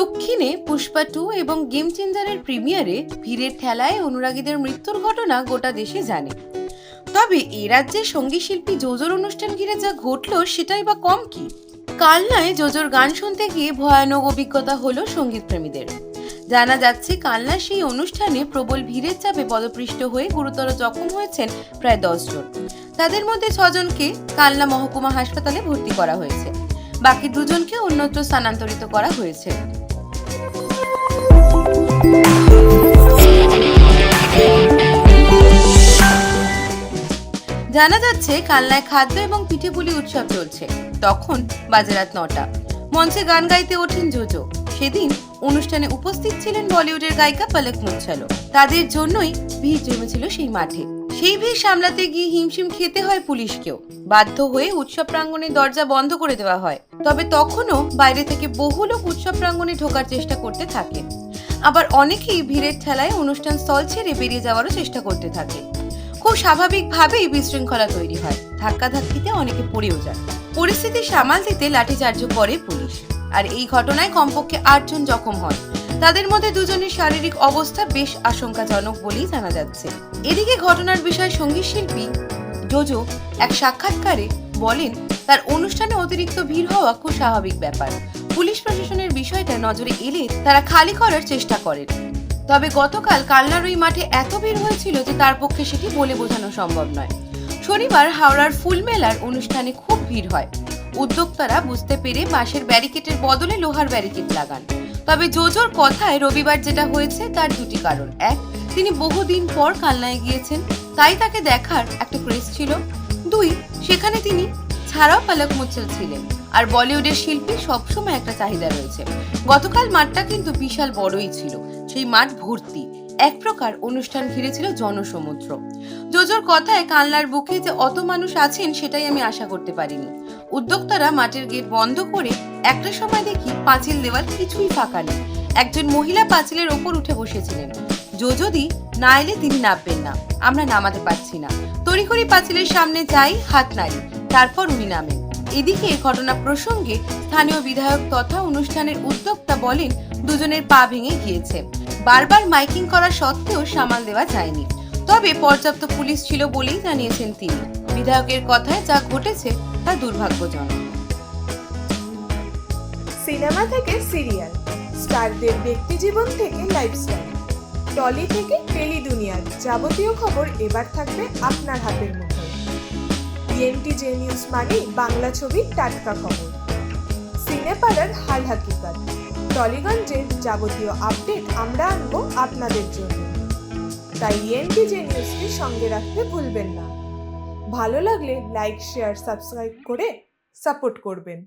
দক্ষিণে পুষ্পা টু এবং গেম চেঞ্জারের প্রিমিয়ারে ভিড়ের ঠেলায় অনুরাগীদের মৃত্যুর ঘটনা গোটা দেশে জানে। তবে এ রাজ্যে সংগীত শিল্পী জোজোর অনুষ্ঠান ঘিরে যা ঘটলো সেটাই বা কম কি? কালনায় জোজোর গান শুনতে গিয়ে ভয়ানক অভিজ্ঞতা হলো সংগীত প্রেমীদের। জানা যাচ্ছে কালনা সেই অনুষ্ঠানে প্রবল ভিড়ের চাপে পদপৃষ্ট হয়ে গুরুতর জখম হয়েছেন প্রায় দশ জন। তাদের মধ্যে ছজনকে কালনা মহকুমা হাসপাতালে ভর্তি করা হয়েছে। বাকি দুজনকে অন্যত্র স্থানান্তরিত করা হয়েছে। জানা যাচ্ছে, কালনায় খাদ্য এবং পিঠেপুলি উৎসব চলছে। তখন বাজে রাত নটা। মঞ্চে গান গাইতে ওঠেন জোজো। সেদিন অনুষ্ঠানে উপস্থিত ছিলেন বলিউডের গায়িকা পলক মুচ্ছালো তাদের জন্যই ভিড় জমেছিল সেই মাঠে। সেই ভিড় সামলাতে গিয়ে হিমশিম খেতে হয় পুলিশকেও। বাধ্য হয়ে উৎসব প্রাঙ্গণের দরজা বন্ধ করে দেওয়া হয়। তবে তখনও বাইরে থেকে বহু লোক উৎসব প্রাঙ্গণে ঢোকার চেষ্টা করতে থাকে। আবার অনেকেই ভিড়ের ঠেলায় অনুষ্ঠান স্থল ছেড়ে বেরিয়ে যাওয়ারও চেষ্টা করতে থাকে। খুব স্বাভাবিকভাবেই বিশৃঙ্খলা তৈরি হয়। ধাক্কাধাক্কিতে অনেকে পড়েও যায় পরিস্থিতি সামাল দিতে লাঠিচার্জ করে পুলিশ। আর এই ঘটনায় কমপক্ষে আটজন জখম হন। তাদের মধ্যে দুজনের শারীরিক অবস্থা বেশ আশঙ্কাজনক বলেই জানা যাচ্ছে। এদিকে ঘটনার বিষয়ে সংগীত শিল্পী জোজো এক সাক্ষাৎকারে বলেন, তার অনুষ্ঠানে অতিরিক্ত ভিড় হওয়া খুব স্বাভাবিক ব্যাপার। পুলিশ প্রশাসনের বিষয়টা নজরে এলে তারা খালি করার চেষ্টা করেন। তবে গতকাল কালনার ওই মাঠে এত ভিড় হয়েছিল যে তার পক্ষে সেটি বলে বোঝানো সম্ভব নয়। শনিবার হাওড়ার ফুলমেলার অনুষ্ঠানে খুব ভিড় হয়। উদ্যোক্তারা বুঝতে পেরে বাঁশের ব্যারিকেডের বদলে লোহার ব্যারিকেড লাগান। তবে জোজোর কথায় রবিবার যেটা হয়েছে তার দুটি কারণ। এক, তিনি বহুদিন পর কালনায় গিয়েছেন, তাই তাকে দেখার একটা ক্রেজ ছিল। দুই, সেখানে তিনি ছাড়াও পালক মুচ্ছল ছিলেন। আর বলিউডের শিল্পী সবসময় একটা চাহিদা রয়েছে। গতকাল মাঠটা কিন্তু বিশাল বড়ই ছিল। সেই মাঠ ভর্তি। এক প্রকার অনুষ্ঠান ঘিরেছিল জনসমুদ্র। জোজোর কথায় কানলার বুকে যে অত মানুষ আছেন, সেটাই আমি আশা করতে পারিনি। উদ্যোক্তারা মাঠের গেট বন্ধ করে একটা সময় দেখি পাঁচিল দেওয়াল কিছুই ফাঁকা নেই। একজন মহিলা পাঁচিলের ওপর উঠে বসেছিলেন। যোজদি না এলে তিনি নামবেন না। আমরা নামাতে পারছি না। তড়িঘড়ি পাঁচিলের সামনে যাই হাত নাড়ি। তারপর উনি নামেন। এদিকে ঘটনা প্রসঙ্গে স্থানীয় বিধায়ক তথা অনুষ্ঠানের উদ্যোক্তা বলেন, দুজনের পা ভেঙে গিয়েছে। বারবার মাইকিং করা সত্ত্বেও সামাল দেওয়া যায়নি। তবে পর্যাপ্ত পুলিশ ছিল বলেই জানিয়েছেন তিনি। বিধায়কের কথায় যা ঘটেছে তা দুর্ভাগ্যজনক। সিনেমা থেকে সিরিয়াল, স্টারদের ব্যক্তি জীবন থেকে লাইফস্টাইল, টলি থেকে টেলি দুনিয়ার যাবতীয় খবর এবার থাকবে আপনার হাতের মুঠোয়। ইএনটি জে নিউজ মানে বাংলা ছবির টাটকা খবর। সিনেপাড়ার হাল হাকিকাত। টলিগঞ্জের যাবতীয় আপডেট আমরা আনব আপনাদের জন্য। তাই ইএনটি জে নিউজকে সঙ্গে রাখতে ভুলবেন না। ভালো লাগলে লাইক, শেয়ার, সাবস্ক্রাইব করে সাপোর্ট করবেন।